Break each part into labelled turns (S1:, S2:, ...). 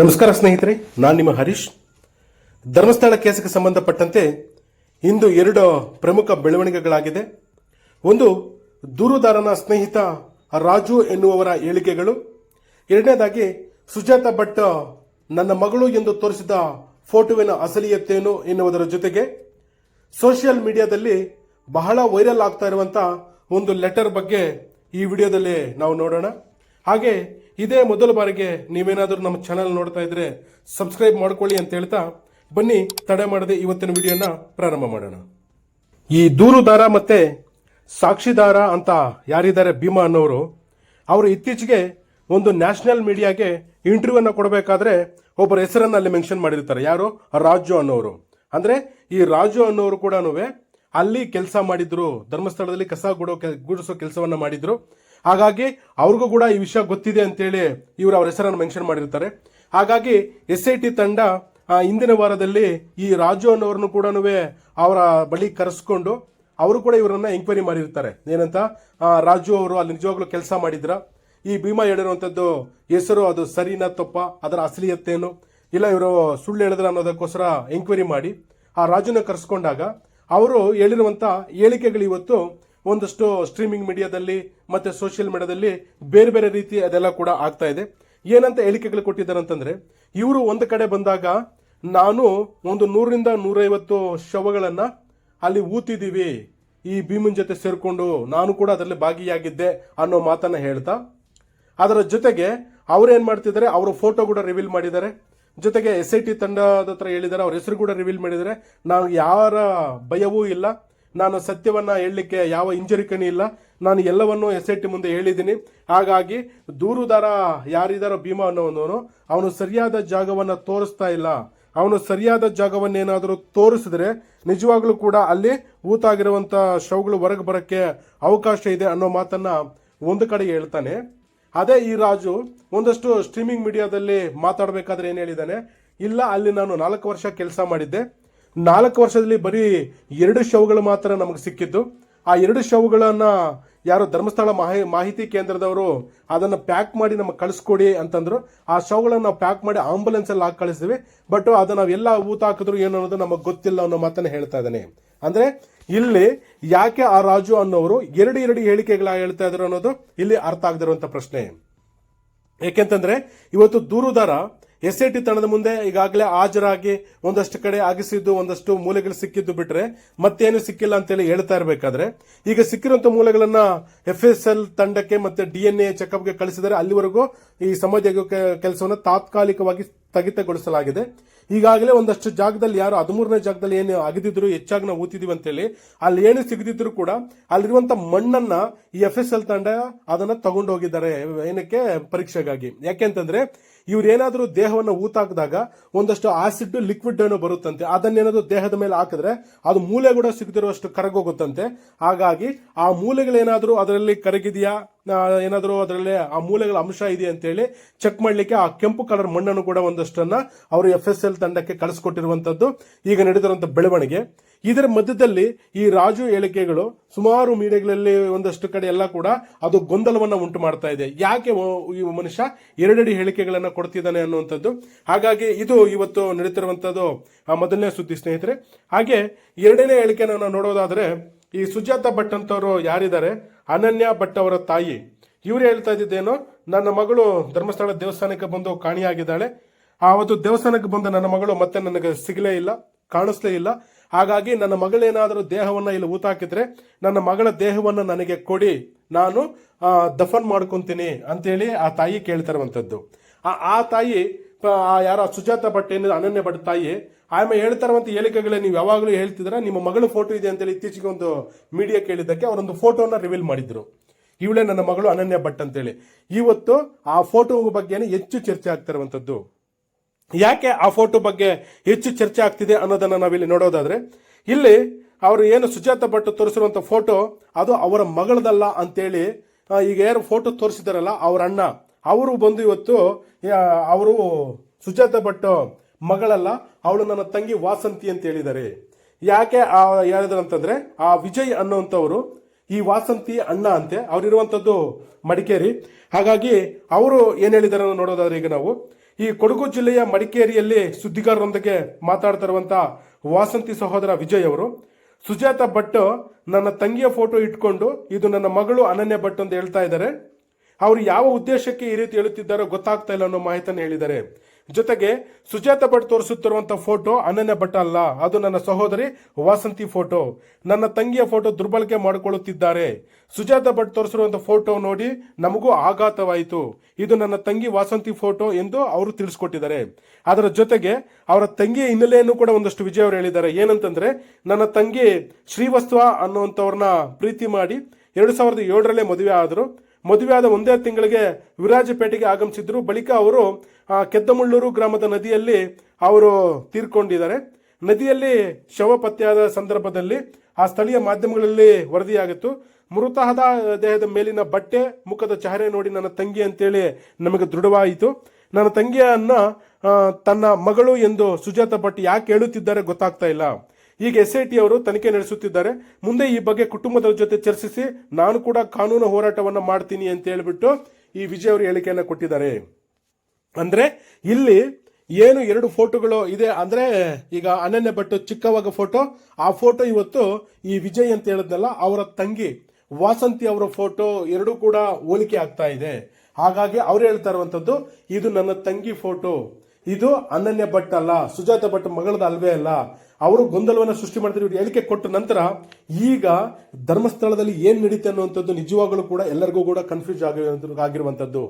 S1: ನಮಸ್ಕಾರ ಸ್ನೇಹಿತರೆ, ನಾನು ನಿಮ್ಮ ಹರೀಶ್. ಧರ್ಮಸ್ಥಳ ಕೇಸಕ್ಕೆ ಸಂಬಂಧಪಟ್ಟಂತೆ ಇಂದು ಎರಡು ಪ್ರಮುಖ ಬೆಳವಣಿಗೆಗಳಾಗಿದೆ. ಒಂದು, ದೂರುದಾರನ ಸ್ನೇಹಿತ ರಾಜು ಎನ್ನುವವರ ಹೇಳಿಕೆಗಳು ಎರಡನೇದಾಗಿ, ಸುಜಾತ ಭಟ್ ನನ್ನ ಮಗಳು ಎಂದು ತೋರಿಸಿದ ಫೋಟೋವಿನ ಅಸಲಿಯತ್ತೇನು ಎನ್ನುವುದರ ಜೊತೆಗೆ, ಸೋಷಿಯಲ್ ಮೀಡಿಯಾದಲ್ಲಿ ಬಹಳ ವೈರಲ್ ಆಗ್ತಾ ಇರುವಂತ ಒಂದು ಲೆಟರ್ ಬಗ್ಗೆ ಈ ವಿಡಿಯೋದಲ್ಲಿ ನಾವು ನೋಡೋಣ. ಹಾಗೆ ಇದೇ ಮೊದಲ ಬಾರಿಗೆ ನೀವೇನಾದರೂ ನಮ್ಮ ಚಾನಲ್ ನೋಡ್ತಾ ಇದ್ರೆ ಸಬ್ಸ್ಕ್ರೈಬ್ ಮಾಡ್ಕೊಳ್ಳಿ ಅಂತ ಹೇಳ್ತಾ ಬನ್ನಿ ತಡೆ ಮಾಡದೆ ಇವತ್ತಿನ ವಿಡಿಯೋನ ಪ್ರಾರಂಭ ಮಾಡೋಣ. ಈ ದೂರುದಾರ ಮತ್ತೆ ಸಾಕ್ಷಿದಾರ ಅಂತ ಯಾರಿದ್ದಾರೆ ಭೀಮಾ ಅನ್ನೋರು, ಅವರು ಇತ್ತೀಚೆಗೆ ಒಂದು ನ್ಯಾಷನಲ್ ಮೀಡಿಯಾಗೆ ಇಂಟರ್ವ್ಯೂನ ಕೊಡಬೇಕಾದ್ರೆ ಒಬ್ಬರ ಹೆಸರನ್ನ ಅಲ್ಲಿ ಮೆನ್ಷನ್ ಮಾಡಿರ್ತಾರೆ. ಯಾರು? ರಾಜು ಅನ್ನೋರು. ಅಂದ್ರೆ ಈ ರಾಜು ಅನ್ನೋರು ಕೂಡ ಅಲ್ಲಿ ಕೆಲಸ ಮಾಡಿದ್ರು, ಧರ್ಮಸ್ಥಳದಲ್ಲಿ ಕಸ ಗುಡೋ ಗುಡಿಸೋ ಕೆಲಸವನ್ನ ಮಾಡಿದ್ರು. ಹಾಗಾಗಿ ಅವ್ರಿಗೂ ಕೂಡ ಈ ವಿಷಯ ಗೊತ್ತಿದೆ ಅಂತೇಳಿ ಇವರು ಅವ್ರ ಹೆಸರನ್ನು ಮೆನ್ಷನ್ ಮಾಡಿರ್ತಾರೆ. ಹಾಗಾಗಿ ಎಸ್ ಐ ಟಿ ತಂಡ ಇಂದಿನ ವಾರದಲ್ಲಿ ಈ ರಾಜು ಅನ್ನೋರನ್ನು ಕೂಡ ಅವರ ಬಳಿ ಕರೆಸ್ಕೊಂಡು ಅವರು ಕೂಡ ಇವರನ್ನ ಎಂಕ್ವೈರಿ ಮಾಡಿರ್ತಾರೆ. ಏನಂತ? ರಾಜು ಅವರು ಅಲ್ಲಿ ನಿಜವಾಗ್ಲೂ ಕೆಲಸ ಮಾಡಿದ್ರ? ಈ ಭೀಮಾ ಹೇಳಿರುವಂಥದ್ದು ಹೆಸರು ಅದು ಸರಿನಾ ತಪ್ಪ? ಅದರ ಅಸಲಿಯತ್ತೇನು? ಇಲ್ಲ ಇವರು ಸುಳ್ಳು ಹೇಳಿದ್ರ ಅನ್ನೋದಕ್ಕೋಸ್ಕರ ಎಂಕ್ವೈರಿ ಮಾಡಿ ಆ ರಾಜುನ ಕರೆಸ್ಕೊಂಡಾಗ ಅವರು ಹೇಳಿರುವಂತ ಹೇಳಿಕೆಗಳು ಇವತ್ತು ಒಂದಷ್ಟು ಸ್ಟ್ರೀಮಿಂಗ್ ಮೀಡಿಯಾದಲ್ಲಿ ಮತ್ತೆ ಸೋಷಿಯಲ್ ಮೀಡಿಯಾದಲ್ಲಿ ಬೇರೆ ಬೇರೆ ರೀತಿ ಅದೆಲ್ಲ ಕೂಡ ಆಗ್ತಾ ಇದೆ. ಏನಂತ ಹೇಳಿಕೆಗಳು ಕೊಟ್ಟಿದ್ದಾರೆ ಅಂತಂದ್ರೆ ಇವರು ಒಂದು ಕಡೆ ಬಂದಾಗ ನಾನು ಒಂದು ನೂರರಿಂದ ನೂರೈವತ್ತು ಶವಗಳನ್ನು ಅಲ್ಲಿ ಊತಿದ್ದೀವಿ ಈ ಭೀಮನ್ ಜೊತೆ ಸೇರಿಕೊಂಡು ನಾನು ಕೂಡ ಅದರಲ್ಲಿ ಭಾಗಿಯಾಗಿದ್ದೆ ಅನ್ನೋ ಮಾತನ್ನ ಹೇಳ್ತಾ, ಅದರ ಜೊತೆಗೆ ಅವರೇನು ಮಾಡ್ತಿದ್ದಾರೆ, ಅವರ ಫೋಟೋ ಕೂಡ ರಿವೀಲ್ ಮಾಡಿದ್ದಾರೆ. ಜೊತೆಗೆ ಎಸ್ ಐ ಟಿ ತಂಡದ ಹತ್ರ ಹೇಳಿದ್ದಾರೆ, ಅವ್ರ ಹೆಸರು ಕೂಡ ರಿವೀಲ್ ಮಾಡಿದ್ದಾರೆ. ನಾವು ಯಾರ ಭಯವೂ ಇಲ್ಲ. ನಾನು ಸತ್ಯವನ್ನ ಹೇಳಲಿಕ್ಕೆ ಯಾವ ಇಂಜರಿಕಣಿ ಇಲ್ಲ. ನಾನು ಎಲ್ಲವನ್ನೂ ಎಸ್ ಐ ಟಿ ಮುಂದೆ ಹೇಳಿದ್ದೀನಿ. ಹಾಗಾಗಿ ದೂರುದಾರ ಯಾರಿದಾರೋ ಭೀಮಾ ಅನ್ನೋನು ಅವನು ಸರಿಯಾದ ಜಾಗವನ್ನ ತೋರಿಸ್ತಾ ಇಲ್ಲ. ಅವನು ಸರಿಯಾದ ಜಾಗವನ್ನೇನಾದರೂ ತೋರಿಸಿದ್ರೆ ನಿಜವಾಗ್ಲೂ ಕೂಡ ಅಲ್ಲಿ ಊತಾಗಿರುವಂಥ ಶವಗಳು ಹೊರಗೆ ಬರೋಕ್ಕೆ ಅವಕಾಶ ಇದೆ ಅನ್ನೋ ಮಾತನ್ನ ಒಂದು ಕಡೆ ಹೇಳ್ತಾನೆ. ಅದೇ ಈ ರಾಜು ಒಂದಷ್ಟು ಸ್ಟ್ರೀಮಿಂಗ್ ಮೀಡಿಯಾದಲ್ಲಿ ಮಾತಾಡಬೇಕಾದ್ರೆ ಏನು ಹೇಳಿದ್ದಾನೆ, ಇಲ್ಲ, ಅಲ್ಲಿ ನಾನು ನಾಲ್ಕು ವರ್ಷ ಕೆಲಸ ಮಾಡಿದ್ದೆ. ನಾಲ್ಕು ವರ್ಷದಲ್ಲಿ ಬರೀ ಎರಡು ಶವಗಳು ಮಾತ್ರ ನಮಗೆ ಸಿಕ್ಕಿದ್ದು. ಆ ಎರಡು ಶವಗಳನ್ನ ಯಾರು ಧರ್ಮಸ್ಥಳ ಮಾಹಿ, ಮಾಹಿತಿ ಕೇಂದ್ರದವರು ಅದನ್ನು ಪ್ಯಾಕ್ ಮಾಡಿ ನಮಗೆ ಕಳಿಸ್ಕೊಡಿ ಅಂತಂದ್ರು. ಆ ಶವಗಳನ್ನ ನಾವು ಪ್ಯಾಕ್ ಮಾಡಿ ಆಂಬುಲೆನ್ಸಲ್ಲಿ ಹಾಕಿ ಕಳಿಸ್ತೀವಿ ಬಟ್ ಅದು ನಾವೆಲ್ಲ ಊತ ಹಾಕಿದ್ರು ಏನು ಅನ್ನೋದು ನಮಗೆ ಗೊತ್ತಿಲ್ಲ ಅನ್ನೋ ಮಾತನ್ನ ಹೇಳ್ತಾ ಇದ್ದಾನೆ. ಅಂದ್ರೆ ಇಲ್ಲಿ ಯಾಕೆ ಆ ರಾಜು ಅನ್ನೋರು ಎರಡು ಎರಡು ಹೇಳಿಕೆಗಳ ಹೇಳ್ತಾ ಇದ್ರು ಅನ್ನೋದು ಇಲ್ಲಿ ಅರ್ಥ ಆಗದಿರುವಂತ ಪ್ರಶ್ನೆ. ಏಕೆಂತಂದರೆ ಇವತ್ತು ದೂರುದಾರ ಎಸ್ ಐ ಟಿ ತಂಡದ ಮುಂದೆ ಈಗಾಗಲೇ ಹಾಜರಾಗಿ ಒಂದಷ್ಟು ಕಡೆ ಆಗಿಸಿದ್ದು, ಒಂದಷ್ಟು ಮೂಲೆಗಳು ಸಿಕ್ಕಿದ್ದು ಬಿಟ್ರೆ ಮತ್ತೇನು ಸಿಕ್ಕಿಲ್ಲ ಅಂತೇಳಿ ಹೇಳ್ತಾ ಇರಬೇಕಾದ್ರೆ, ಈಗ ಸಿಕ್ಕಿರುವಂತ ಮೂಲೆಗಳನ್ನ ಎಫ್ ಎಸ್ ಎಲ್ ತಂಡಕ್ಕೆ ಮತ್ತೆ ಡಿ ಎನ್ ಎ ಚೆಕಪ್ಗೆ ಕಳಿಸಿದರೆ ಅಲ್ಲಿವರೆಗೂ ಈ ಸಮಾಜ ಕೆಲಸವನ್ನು ತಾತ್ಕಾಲಿಕವಾಗಿ ಸ್ಥಗಿತಗೊಳಿಸಲಾಗಿದೆ. ಈಗಾಗಲೇ ಒಂದಷ್ಟು ಜಾಗದಲ್ಲಿ ಯಾರು ಹದಿಮೂರನೇ ಜಾಗದಲ್ಲಿ ಏನು ಅಗದಿದ್ರು, ಹೆಚ್ಚಾಗಿ ನಾವು ಊತಿದೀವಿ ಅಂತೇಳಿ, ಅಲ್ಲಿ ಏನು ಸಿಗದಿದ್ರು ಕೂಡ ಅಲ್ಲಿರುವಂತ ಮಣ್ಣನ್ನ ಈ ಎಫ್ ಎಸ್ ಎಲ್ ತಂಡ ಅದನ್ನ ತಗೊಂಡು ಹೋಗಿದ್ದಾರೆ ಏನಕ್ಕೆ? ಪರೀಕ್ಷೆಗಾಗಿ. ಯಾಕೆಂತಂದ್ರೆ ಇವ್ರೇನಾದ್ರೂ ದೇಹವನ್ನು ಊತಾಕಿದಾಗ ಒಂದಷ್ಟು ಆಸಿಡ್ ಲಿಕ್ವಿಡ್ ಏನೋ ಬರುತ್ತಂತೆ ಅದನ್ನೇನಾದ್ರೂ ದೇಹದ ಮೇಲೆ ಹಾಕಿದ್ರೆ ಅದು ಮೂಲೆ ಕೂಡ ಸಿಗದಿರುವಷ್ಟು ಕರಗೋಗುತ್ತಂತೆ. ಹಾಗಾಗಿ ಆ ಮೂಲೆಗಳೇನಾದ್ರೂ ಅದರಲ್ಲಿ ಕರಗಿದೆಯಾ? ಏನಾದ್ರೂ ಅದರಲ್ಲಿ ಆ ಮೂಲೆಗಳ ಅಂಶ ಇದೆ ಅಂತೇಳಿ ಚೆಕ್ ಮಾಡಲಿಕ್ಕೆ ಆ ಕೆಂಪು ಕಲರ್ ಮಣ್ಣನ್ನು ಕೂಡ ಒಂದಷ್ಟನ್ನ ಅವರು ಎಫ್ ಎಸ್ ಎಲ್ ತಂಡಕ್ಕೆ ಕಳಿಸ್ಕೊಟ್ಟಿರುವಂಥದ್ದು ಈಗ ನಡೆದಿರುವಂತ ಬೆಳವಣಿಗೆ. ಇದರ ಮಧ್ಯದಲ್ಲಿ ಈ ರಾಜು ಹೇಳಿಕೆಗಳು ಸುಮಾರು ಮೀಡಿಯಾಗಳಲ್ಲಿ ಒಂದಷ್ಟು ಕಡೆ ಎಲ್ಲ ಕೂಡ ಅದು ಗೊಂದಲವನ್ನ ಉಂಟು ಮಾಡ್ತಾ ಇದೆ. ಯಾಕೆ ಈ ಮನುಷ್ಯ ಎರಡಡಿ ಹೇಳಿಕೆಗಳನ್ನು ಕೊಡ್ತಿದ್ದಾನೆ ಅನ್ನುವಂಥದ್ದು. ಹಾಗಾಗಿ ಇದು ಇವತ್ತು ನಡೀತಿರುವಂತದ್ದು ಆ ಮೊದಲನೇ ಸುದ್ದಿ ಸ್ನೇಹಿತರೆ. ಹಾಗೆ ಎರಡನೇ ಹೇಳಿಕೆನ ನಾವು ನೋಡೋದಾದ್ರೆ ಈ ಸುಜಾತ ಭಟ್ ಅಂತವರು ಯಾರಿದ್ದಾರೆ? ಅನನ್ಯ ಭಟ್ ಅವರ ತಾಯಿ. ಇವ್ರು ಹೇಳ್ತಾ ಇದ್ದಿದ್ದೇನೋ, ನನ್ನ ಮಗಳು ಧರ್ಮಸ್ಥಳ ದೇವಸ್ಥಾನಕ್ಕೆ ಬಂದು ಕಾಣಿಯಾಗಿದ್ದಾಳೆ. ಆವತ್ತು ದೇವಸ್ಥಾನಕ್ಕೆ ಬಂದ ನನ್ನ ಮಗಳು ಮತ್ತೆ ನನಗೆ ಸಿಗಲೇ ಇಲ್ಲ, ಕಾಣಿಸ್ಲೇ ಇಲ್ಲ. ಹಾಗಾಗಿ ನನ್ನ ಮಗಳೇನಾದರೂ ದೇಹವನ್ನ ಇಲ್ಲಿ ಊತಾಕಿದ್ರೆ, ನನ್ನ ಮಗಳ ದೇಹವನ್ನು ನನಗೆ ಕೊಡಿ, ನಾನು ದಫನ್ ಮಾಡ್ಕೊಂತೀನಿ ಅಂತೇಳಿ ಆ ತಾಯಿ ಕೇಳ್ತಾರಂಥದ್ದು ಆ- ತಾಯಿ ಯಾರ ಸುಜಾತ ಭಟ್ ಏನಿದೆ ಅನನ್ಯ ಭಟ್ ತಾಯಿ ಆಮೇಲೆ ಹೇಳ್ತಾ ಹೇಳಿಕೆಗಳೇ ನೀವು ಯಾವಾಗಲೂ ಹೇಳ್ತಿದ್ರೆ ನಿಮ್ಮ ಮಗಳು ಫೋಟೋ ಇದೆ ಅಂತೇಳಿ ಇತ್ತೀಚೆಗೆ ಒಂದು ಮೀಡಿಯಾ ಕೇಳಿದ್ದಕ್ಕೆ ಅವರೊಂದು ಫೋಟೋನ ರಿವೀಲ್ ಮಾಡಿದ್ರು. ಇವಳೇ ನನ್ನ ಮಗಳು ಅನನ್ಯ ಭಟ್ ಅಂತೇಳಿ. ಇವತ್ತು ಆ ಫೋಟೋ ಬಗ್ಗೆನೇ ಹೆಚ್ಚು ಚರ್ಚೆ ಆಗ್ತಿರುವಂಥದ್ದು ಯಾಕೆ ಆ ಫೋಟೋ ಬಗ್ಗೆ ಹೆಚ್ಚು ಚರ್ಚೆ ಆಗ್ತಿದೆ ಅನ್ನೋದನ್ನ ನಾವಿಲ್ಲಿ ನೋಡೋದಾದ್ರೆ ಇಲ್ಲಿ ಅವರು ಏನು ಸುಜಾತ ಭಟ್ ತೋರಿಸಿರುವಂಥ ಫೋಟೋ ಅದು ಅವರ ಮಗಳದಲ್ಲ ಅಂತೇಳಿ ಆ, ಈಗ ಯಾರು ಫೋಟೋ ತೋರಿಸಿದಾರಲ್ಲ ಅವರ ಅಣ್ಣ. ಅವರು ಬಂದು ಇವತ್ತು ಅವರು ಸುಜಾತ ಭಟ್ ಮಗಳಲ್ಲ, ಅವಳು ನನ್ನ ತಂಗಿ ವಾಸಂತಿ ಅಂತ ಹೇಳಿದ್ದಾರೆ. ಯಾಕೆ ಆ ಹೇಳಿದ್ರು ಅಂತಂದ್ರೆ, ಆ ವಿಜಯ್ ಅನ್ನುವಂಥವ್ರು ಈ ವಾಸಂತಿ ಅಣ್ಣ ಅಂತೆ, ಅವರಿರುವಂಥದ್ದು ಮಡಿಕೇರಿ. ಹಾಗಾಗಿ ಅವರು ಏನು ಹೇಳಿದಾರೆ ಅನ್ನೋದು ನೋಡೋದಾದ್ರೆ ಈಗ ನಾವು, ಈ ಕೊಡಗು ಜಿಲ್ಲೆಯ ಮಡಿಕೇರಿಯಲ್ಲಿ ಸುದ್ದಿಗಾರರೊಂದಿಗೆ ಮಾತಾಡ್ತಾ ಇರುವಂತ ವಾಸಂತಿ ಸಹೋದರ ವಿಜಯ್ ಅವರು, ಸುಜಾತ ಭಟ್ ನನ್ನ ತಂಗಿಯ ಫೋಟೋ ಇಟ್ಕೊಂಡು, ಇದು ನನ್ನ ಮಗಳು ಅನನ್ಯ ಭಟ್ ಅಂತ ಹೇಳ್ತಾ ಇದ್ದಾರೆ. ಅವರು ಯಾವ ಉದ್ದೇಶಕ್ಕೆ ಈ ರೀತಿ ಹೇಳುತ್ತಿದ್ದಾರೋ ಗೊತ್ತಾಗ್ತಾ ಇಲ್ಲ ಅನ್ನೋ ಮಾಹಿತಿಯನ್ನು ಹೇಳಿದ್ದಾರೆ. ಜೊತೆಗೆ ಸುಜಾತ ಭಟ್ ತೋರಿಸುತ್ತಿರುವಂತ ಫೋಟೋ ಅನನ್ಯ ಭಟ್ ಅಲ್ಲ, ಅದು ನನ್ನ ಸಹೋದರಿ ವಾಸಂತಿ ಫೋಟೋ. ನನ್ನ ತಂಗಿಯ ಫೋಟೋ ದುರ್ಬಳಕೆ ಮಾಡಿಕೊಳ್ಳುತ್ತಿದ್ದಾರೆ. ಸುಜಾತ ಭಟ್ ತೋರಿಸಿರುವಂತ ಫೋಟೋ ನೋಡಿ ನಮಗೂ ಆಘಾತವಾಯಿತು. ಇದು ನನ್ನ ತಂಗಿ ವಾಸಂತಿ ಫೋಟೋ ಎಂದು ಅವರು ತಿಳಿಸ್ಕೊಟ್ಟಿದ್ದಾರೆ. ಅದರ ಜೊತೆಗೆ ಅವರ ತಂಗಿಯ ಹಿನ್ನೆಲೆಯನ್ನು ಕೂಡ ಒಂದಷ್ಟು ವಿಜಯ್ ಅವರು ಹೇಳಿದ್ದಾರೆ. ಏನಂತಂದ್ರೆ, ನನ್ನ ತಂಗಿ ಶ್ರೀವಸ್ವ ಅನ್ನುವಂಥವ್ರನ್ನ ಪ್ರೀತಿ ಮಾಡಿ ಎರಡು ಸಾವಿರದ ಏಳರಲ್ಲೇ ಮದುವೆ ಆದರು. ಮದುವೆ ಆದ ಒಂದೇ ತಿಂಗಳಿಗೆ ವಿರಾಜಪೇಟೆಗೆ ಆಗಮಿಸಿದ್ರು. ಬಳಿಕ ಅವರು ಕೆದ್ದಮುಳ್ಳೂರು ಗ್ರಾಮದ ನದಿಯಲ್ಲಿ ಅವರು ತೀರ್ಕೊಂಡಿದ್ದಾರೆ. ನದಿಯಲ್ಲಿ ಶವ ಪತ್ತೆಯಾದ ಸಂದರ್ಭದಲ್ಲಿ ಆ ಸ್ಥಳೀಯ ಮಾಧ್ಯಮಗಳಲ್ಲಿ ವರದಿಯಾಗಿತ್ತು. ಮೃತಹದ ದೇಹದ ಮೇಲಿನ ಬಟ್ಟೆ, ಮುಖದ ಚಹರೆ ನೋಡಿ ನನ್ನ ತಂಗಿ ಅಂತೇಳಿ ನಮಗೆ ದೃಢವಾಯಿತು. ನನ್ನ ತಂಗಿಯನ್ನ ತನ್ನ ಮಗಳು ಎಂದು ಸುಜಾತ ಭಟ್ ಯಾಕೆ ಹೇಳುತ್ತಿದ್ದಾರೆ ಗೊತ್ತಾಗ್ತಾ ಇಲ್ಲ. ಈಗ ಎಸ್ ಐ ಟಿ ಅವರು ತನಿಖೆ ನಡೆಸುತ್ತಿದ್ದಾರೆ. ಮುಂದೆ ಈ ಬಗ್ಗೆ ಕುಟುಂಬದ ಜೊತೆ ಚರ್ಚಿಸಿ ನಾನು ಕೂಡ ಕಾನೂನು ಹೋರಾಟವನ್ನ ಮಾಡ್ತೀನಿ ಅಂತ ಹೇಳ್ಬಿಟ್ಟು ಈ ವಿಜಯ್ ಅವರು ಹೇಳಿಕೆಯನ್ನ ಕೊಟ್ಟಿದ್ದಾರೆ. ಅಂದ್ರೆ ಇಲ್ಲಿ ಏನು ಎರಡು ಫೋಟೋಗಳು ಇದೆ ಅಂದ್ರೆ ಈಗ ಅನನ್ಯ ಭಟ್ ಚಿಕ್ಕವಾಗ ಫೋಟೋ. ಆ ಫೋಟೋ ಇವತ್ತು ಈ ವಿಜಯ್ ಅಂತ ಹೇಳಿದ್ನಲ್ಲ, ಅವರ ತಂಗಿ ವಾಸಂತಿ ಅವರ ಫೋಟೋ ಎರಡೂ ಕೂಡ ಹೋಲಿಕೆ ಆಗ್ತಾ ಇದೆ. ಹಾಗಾಗಿ ಅವ್ರು ಹೇಳ್ತಾ ಇರುವಂಥದ್ದು ಇದು ನನ್ನ ತಂಗಿ ಫೋಟೋ. ಇದು ಅನನ್ಯ ಭಟ್ ಅಲ್ಲ, ಸುಜಾತ ಭಟ್ ಮಗಳದ ಅಲ್ವೇ ಅಲ್ಲ. ಅವರು ಗೊಂದಲವನ್ನು ಸೃಷ್ಟಿ ಮಾಡ್ತಾರೆ ಇವರು ಹೇಳಿಕೆ ಕೊಟ್ಟ ನಂತರ ಈಗ ಧರ್ಮಸ್ಥಳದಲ್ಲಿ ಏನು ನಡೀತೆ ಅನ್ನುವಂಥದ್ದು ನಿಜವಾಗಲೂ ಕೂಡ ಎಲ್ಲರಿಗೂ ಕೂಡ ಕನ್ಫ್ಯೂಸ್ ಆಗಿರುವಂತದ್ದು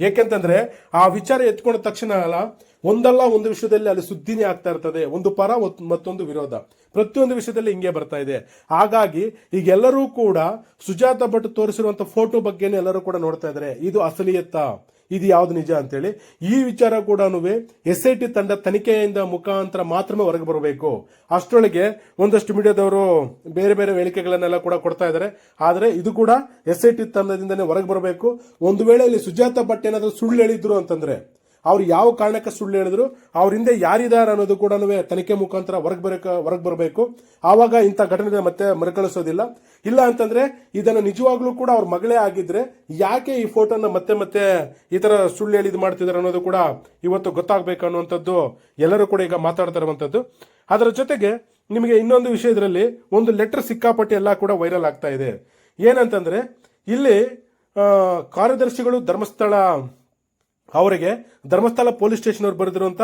S1: ಏಕೆಂತಂದ್ರೆ ಆ ವಿಚಾರ ಎತ್ಕೊಂಡ ತಕ್ಷಣ ಅಲ್ಲ, ಒಂದಲ್ಲ ಒಂದು ವಿಷಯದಲ್ಲಿ ಅಲ್ಲಿ ಸುದ್ದಿನೇ ಆಗ್ತಾ ಇರ್ತದೆ. ಒಂದು ಪರ ಮತ್ತೊಂದು ವಿರೋಧ. ಪ್ರತಿಯೊಂದು ವಿಷಯದಲ್ಲಿ ಹಿಂಗೆ ಬರ್ತಾ ಇದೆ. ಹಾಗಾಗಿ ಈಗ ಎಲ್ಲರೂ ಕೂಡ ಸುಜಾತ ಭಟ್ ತೋರಿಸಿರುವಂಥ ಫೋಟೋ ಬಗ್ಗೆನೇ ಎಲ್ಲರೂ ಕೂಡ ನೋಡ್ತಾ ಇದ್ದಾರೆ ಇದು ಅಸಲಿಯತ್ತ? ಇದು ಯಾವ್ದು ನಿಜ ಅಂತೇಳಿ, ಈ ವಿಚಾರ ಕೂಡ ಎಸ್ ಐ ಟಿ ತಂಡ ತನಿಖೆಯಿಂದ ಮುಖಾಂತರ ಮಾತ್ರ ಹೊರಗೆ ಬರಬೇಕು. ಅಷ್ಟರೊಳಗೆ ಒಂದಷ್ಟು ಮೀಡಿಯಾದವರು ಬೇರೆ ಬೇರೆ ಹೇಳಿಕೆಗಳನ್ನೆಲ್ಲ ಕೂಡ ಕೊಡ್ತಾ ಇದ್ದಾರೆ. ಆದರೆ ಇದು ಕೂಡ ಎಸ್ ಐ ಟಿ ತಂಡದಿಂದನೇ ಹೊರಗೆ ಬರಬೇಕು. ಒಂದು ವೇಳೆ ಇಲ್ಲಿ ಸುಜಾತ ಭಟ್ ಏನಾದರೂ ಸುಳ್ಳು ಹೇಳಿದ್ರು ಅಂತಂದ್ರೆ ಅವ್ರು ಯಾವ ಕಾರಣಕ್ಕೆ ಸುಳ್ಳು ಹೇಳಿದ್ರು, ಅವ್ರ ಹಿಂದೆ ಯಾರಿದ್ದಾರೆ ಅನ್ನೋದು ಕೂಡ ತನಿಖೆ ಮುಖಾಂತರ ಹೊರಗೆ ಬರಕ, ಹೊರಗೆ ಬರಬೇಕು. ಆವಾಗ ಇಂಥ ಘಟನೆ ಮತ್ತೆ ಮರುಕಳಿಸೋದಿಲ್ಲ. ಇಲ್ಲ ಅಂತಂದ್ರೆ ಇದನ್ನ ನಿಜವಾಗ್ಲೂ ಕೂಡ ಅವ್ರ ಮಗಳೇ ಆಗಿದ್ರೆ ಯಾಕೆ ಈ ಫೋಟೋನ ಮತ್ತೆ ಮತ್ತೆ ಈ ಥರ ಸುಳ್ಳು ಹೇಳಿದ್ ಮಾಡ್ತಿದ್ದಾರೆ ಅನ್ನೋದು ಕೂಡ ಇವತ್ತು ಗೊತ್ತಾಗಬೇಕು ಅನ್ನುವಂಥದ್ದು ಎಲ್ಲರೂ ಕೂಡ ಈಗ ಮಾತಾಡ್ತಾ ಇರುವಂಥದ್ದು. ಅದರ ಜೊತೆಗೆ ನಿಮಗೆ ಇನ್ನೊಂದು ವಿಷಯದಲ್ಲಿ ಒಂದು ಲೆಟರ್ ಸಿಕ್ಕಾಪಟ್ಟೆ ಎಲ್ಲ ಕೂಡ ವೈರಲ್ ಆಗ್ತಾ ಇದೆ. ಏನಂತಂದ್ರೆ ಇಲ್ಲಿ ಕಾರ್ಯದರ್ಶಿಗಳು ಧರ್ಮಸ್ಥಳ ಅವರಿಗೆ ಧರ್ಮಸ್ಥಳ ಪೊಲೀಸ್ ಸ್ಟೇಷನ್ ಅವ್ರು ಬರೆದಿರುವಂಥ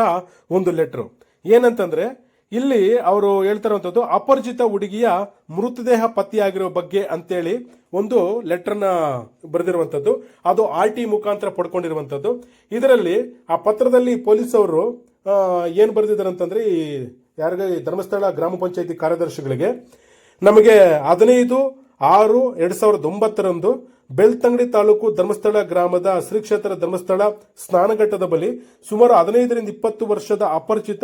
S1: ಒಂದು ಲೆಟ್ರು. ಏನಂತಂದ್ರೆ, ಇಲ್ಲಿ ಅವರು ಹೇಳ್ತಿರುವಂತದ್ದು ಅಪರಿಚಿತ ಹುಡುಗಿಯ ಮೃತದೇಹ ಪತ್ತೆಯಾಗಿರೋ ಬಗ್ಗೆ ಅಂತೇಳಿ ಒಂದು ಲೆಟರ್ನ ಬರೆದಿರುವಂತದ್ದು, ಅದು ಆರ್ ಟಿ ಮುಖಾಂತರ ಪಡ್ಕೊಂಡಿರುವಂಥದ್ದು ಇದರಲ್ಲಿ ಆ ಪತ್ರದಲ್ಲಿ ಪೊಲೀಸ್ ಅವರು ಏನ್ ಬರೆದಿದ್ದಾರೆ ಅಂತಂದ್ರೆ ಈ ಯಾರಿಗೆ ಧರ್ಮಸ್ಥಳ ಗ್ರಾಮ ಪಂಚಾಯತಿ ಕಾರ್ಯದರ್ಶಿಗಳಿಗೆ, ನಮಗೆ ಹದಿನೈದು ಆರು ಎರಡು ಸಾವಿರದ ಒಂಬತ್ತರಂದು ಬೆಳ್ತಂಗಡಿ ತಾಲೂಕು ಧರ್ಮಸ್ಥಳ ಗ್ರಾಮದ ಶ್ರೀ ಕ್ಷೇತ್ರ ಧರ್ಮಸ್ಥಳ ಸ್ನಾನಘಟ್ಟದ ಬಳಿ ಸುಮಾರು ಹದಿನೈದರಿಂದ ಇಪ್ಪತ್ತು ವರ್ಷದ ಅಪರಿಚಿತ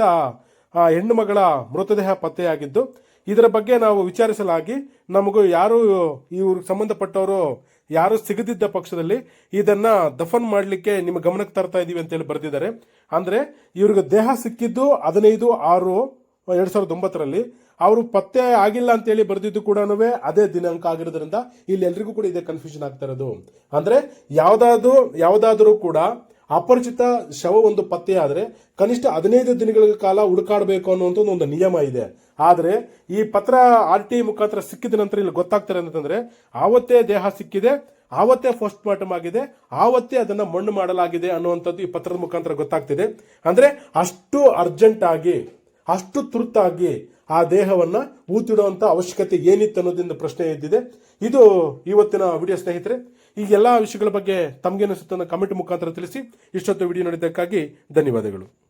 S1: ಹೆಣ್ಣು ಮಗಳ ಮೃತದೇಹ ಪತ್ತೆಯಾಗಿದ್ದು, ಇದರ ಬಗ್ಗೆ ನಾವು ವಿಚಾರಿಸಲಾಗಿ ನಮಗೂ ಯಾರು ಇವ್ರಿಗೆ ಸಂಬಂಧಪಟ್ಟವರು ಯಾರು ಸಿಗದಿದ್ದ ಪಕ್ಷದಲ್ಲಿ ಇದನ್ನ ದಫನ್ ಮಾಡಲಿಕ್ಕೆ ನಿಮ್ಮ ಗಮನಕ್ಕೆ ತರ್ತಾ ಇದೀವಿ ಅಂತೇಳಿ ಬರೆದಿದ್ದಾರೆ. ಅಂದ್ರೆ ಇವ್ರಿಗೆ ದೇಹ ಸಿಕ್ಕಿದ್ದು ಹದಿನೈದು ಆರು ಎರಡ್ ಸಾವಿರದ ಒಂಬತ್ತರಲ್ಲಿ ಅವರು ಪತ್ತೆ ಆಗಿಲ್ಲ ಅಂತೇಳಿ ಬರೆದಿದ್ದು ಕೂಡ ಅದೇ ದಿನಾಂಕ ಆಗಿರೋದ್ರಿಂದ ಇಲ್ಲಿ ಎಲ್ರಿಗೂ ಕೂಡ ಇದೇ ಕನ್ಫ್ಯೂಷನ್ ಆಗ್ತಾ ಇರೋದು. ಅಂದ್ರೆ ಯಾವುದಾದ್ರೂ ಯಾವುದಾದ್ರೂ ಕೂಡ ಅಪರಿಚಿತ ಶವ ಒಂದು ಪತ್ತೆ ಆದರೆ ಕನಿಷ್ಠ ಹದಿನೈದು ದಿನಗಳ ಕಾಲ ಹುಡುಕಾಡಬೇಕು ಅನ್ನುವಂಥ ಒಂದು ನಿಯಮ ಇದೆ. ಆದರೆ ಈ ಪತ್ರ ಆರ್ ಟಿ ಮುಖಾಂತರ ಸಿಕ್ಕಿದ ನಂತರ ಇಲ್ಲಿ ಗೊತ್ತಾಗ್ತಾರೆ ಅಂತಂದ್ರೆ ಆವತ್ತೇ ದೇಹ ಸಿಕ್ಕಿದೆ, ಆವತ್ತೇ ಪೋಸ್ಟ್ ಮಾರ್ಟಮ್ ಆಗಿದೆ, ಆವತ್ತೇ ಅದನ್ನ ಮಣ್ಣು ಮಾಡಲಾಗಿದೆ ಅನ್ನುವಂಥದ್ದು ಈ ಪತ್ರದ ಮುಖಾಂತರ ಗೊತ್ತಾಗ್ತಿದೆ. ಅಂದ್ರೆ ಅಷ್ಟು ಅರ್ಜೆಂಟ್ ಆಗಿ ಅಷ್ಟು ತುರ್ತಾಗಿ ಆ ದೇಹವನ್ನ ಊತಿಡುವಂತ ಅವಶ್ಯಕತೆ ಏನಿತ್ತು ಅನ್ನೋದಿಂದ ಪ್ರಶ್ನೆ ಎದ್ದಿದೆ. ಇದು ಇವತ್ತಿನ ವಿಡಿಯೋ ಸ್ನೇಹಿತರೆ, ಈ ಎಲ್ಲಾ ವಿಷಯಗಳ ಬಗ್ಗೆ ತಮಗೇನಿಸುತ್ತೆ ಕಮೆಂಟ್ ಮುಖಾಂತರ ತಿಳಿಸಿ. ಇಷ್ಟೊತ್ತು ವಿಡಿಯೋ ನೋಡಿದ್ದಕ್ಕಾಗಿ ಧನ್ಯವಾದಗಳು.